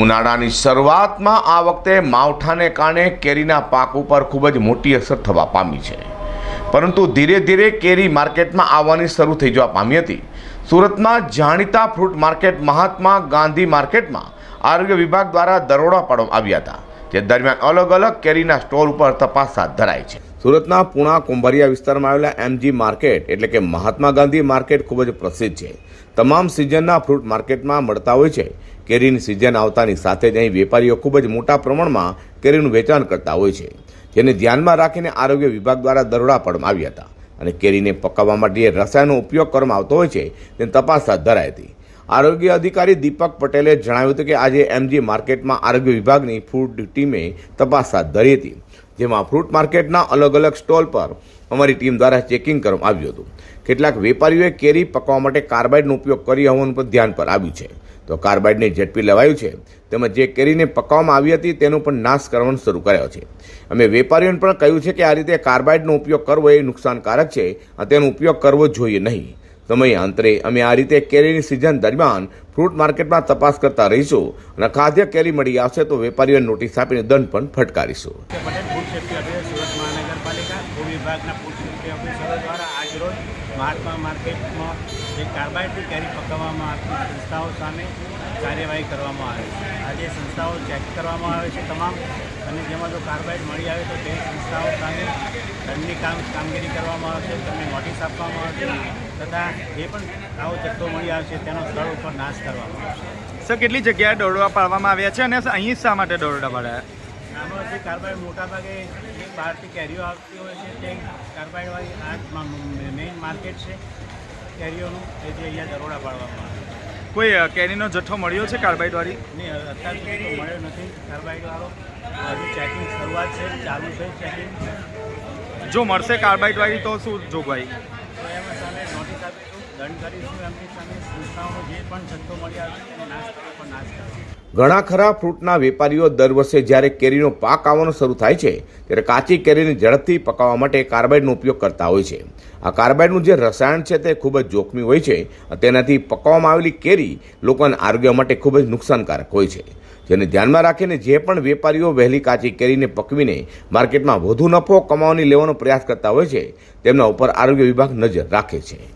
ઉનાળાની શરૂઆતમાં આ વખતે માવઠાને કારણે કેરીના પાક ઉપર ખૂબ જ મોટી અસર થવા પામી છે. પરંતુ ધીરે ધીરે કેરી માર્કેટમાં આવવાની શરૂ થઈ જવા પામી હતી. સુરતમાં જાણીતા ફ્રૂટ માર્કેટ મહાત્મા ગાંધી માર્કેટમાં આરોગ્ય વિભાગ દ્વારા દરોડા પાડવામાં આવ્યા હતા, જે દરમિયાન અલગ અલગ કેરીના સ્ટોલ ઉપર તપાસ હાથ ધરાઈ છે. સુરતના પુણા કુંભારિયા વિસ્તારમાં આવેલા એમજી માર્કેટ એટલે કે મહાત્મા ગાંધી માર્કેટ ખૂબ જ પ્રસિદ્ધ છે. તમામ સિઝનના ફ્રૂટ માર્કેટમાં મળતા હોય છે. કેરીની સિઝન આવતાની સાથે જ અહીં વેપારીઓ ખૂબ જ મોટા પ્રમાણમાં કેરીનું વેચાણ કરતા હોય છે, જેને ધ્યાનમાં રાખીને આરોગ્ય વિભાગ દ્વારા દરોડા પાડવામાં આવ્યા હતા અને કેરીને પકાવવા માટે રસાયણનો ઉપયોગ કરવામાં આવતો હોય છે, તેની તપાસ હાથ ધરાઈ હતી. આરોગ્ય અધિકારી દીપક પટેલે જણાવ્યું હતું કે આજે એમજી માર્કેટમાં આરોગ્ય વિભાગની ફૂડ ટીમે તપાસ હાથ ધરી હતી, જેમાં ફ્રૂટ માર્કેટના અલગ અલગ સ્ટોલ પર અમારી ટીમ દ્વારા ચેકિંગ કરવામાં આવ્યું હતું. કેટલાક વેપારીઓએ કેરી પકવવા માટે કાર્બાઇડનો ઉપયોગ કરી હોવાનું પણ ધ્યાન પર આવ્યું છે. તો કાર્બાઇડને ઝડપી લેવાયું છે, તેમજ જે કેરીને પકવવામાં આવી હતી તેનો પણ નાશ કરવાનો શરૂ કર્યો છે. અમે વેપારીઓને પણ કહ્યું છે કે આ રીતે કાર્બાઇડનો ઉપયોગ કરવો એ નુકસાનકારક છે તેનો ઉપયોગ કરવો જોઈએ નહીં. સમય અંતરે અમે આ રીતે કેરીની સિઝન દરમિયાન ફ્રૂટ માર્કેટમાં તપાસ કરતા રહીશું અને ખાદ્ય કેરી મળી આવશે તો વેપારીઓને નોટિસ આપીને દંડ પણ ફટકારીશું કે Patel food safety officer Surat મહાનગરપાલિકા ભૂ વિભાગના ફૂડ ઓફિસરો દ્વારા આજરોજ મહાત્મા માર્કેટમાં જે કાર્બાઇડની કેરી પકવવામાં આવતી સંસ્થાઓ સામે કાર્યવાહી કરવામાં આવે છે. આજે સંસ્થાઓ ચેક કરવામાં આવે છે તમામ, અને જેમાં જો કાર્બાઇડ મળી આવે તો તે સંસ્થાઓ સામે દંડની કામ, કામગીરી કરવામાં આવશે, તેમને નોટિસ આપવામાં આવશે, તથા જે પણ આવો જથ્થો મળી આવશે તેનો સ્થળ ઉપર નાશ કરવામાં આવશે. સર, કેટલી જગ્યાએ દોરડા પાડવામાં આવ્યા છે અને અહીં શા માટે દોરડા પાડ્યા? આમાં જે કાર્બાઇડ મોટાભાગે બહારથી કેરીઓ આવતી હોય છે. તે કાર્બાઇડવાળી આ મેઇન માર્કેટ છે. કેરીઓનું કે જે અહીંયા દરોડા પાડવામાં આવે કોઈ કેરીનો જથ્થો મળ્યો છે કાર્બાઇડવાળી નહીં અત્યાર સુધી તો મળ્યો નથી કાર્બાઇડવાળો હજુ ચેકિંગ શરૂઆત છે ચાલુ છે ચેકિંગ જો મળશે કાર્બાઇડવાળી તો શું જોગવાઈ તો એમાં સામે નોટિસ આપીશું ઘણા ખરા ફ્રૂટના વેપારીઓ દર વર્ષે જ્યારે કેરીનો પાક આવવાનો શરૂ થાય છે, ત્યારે કાચી કેરીને ઝડપથી પકાવવા માટે કાર્બાઇડનો ઉપયોગ કરતા હોય છે. આ કાર્બાઇડનું જે રસાયણ છે તે ખૂબ જ જોખમી હોય છે તેનાથી પકવવામાં આવેલી કેરી લોકોના આરોગ્ય માટે ખૂબ જ નુકસાનકારક હોય છે. જેને ધ્યાનમાં રાખીને જે પણ વેપારીઓ વહેલી કાચી કેરીને પકવીને માર્કેટમાં વધુ નફો કમાવાની લેવાનો પ્રયાસ કરતા હોય છે, તેમના ઉપર આરોગ્ય વિભાગ નજર રાખે છે.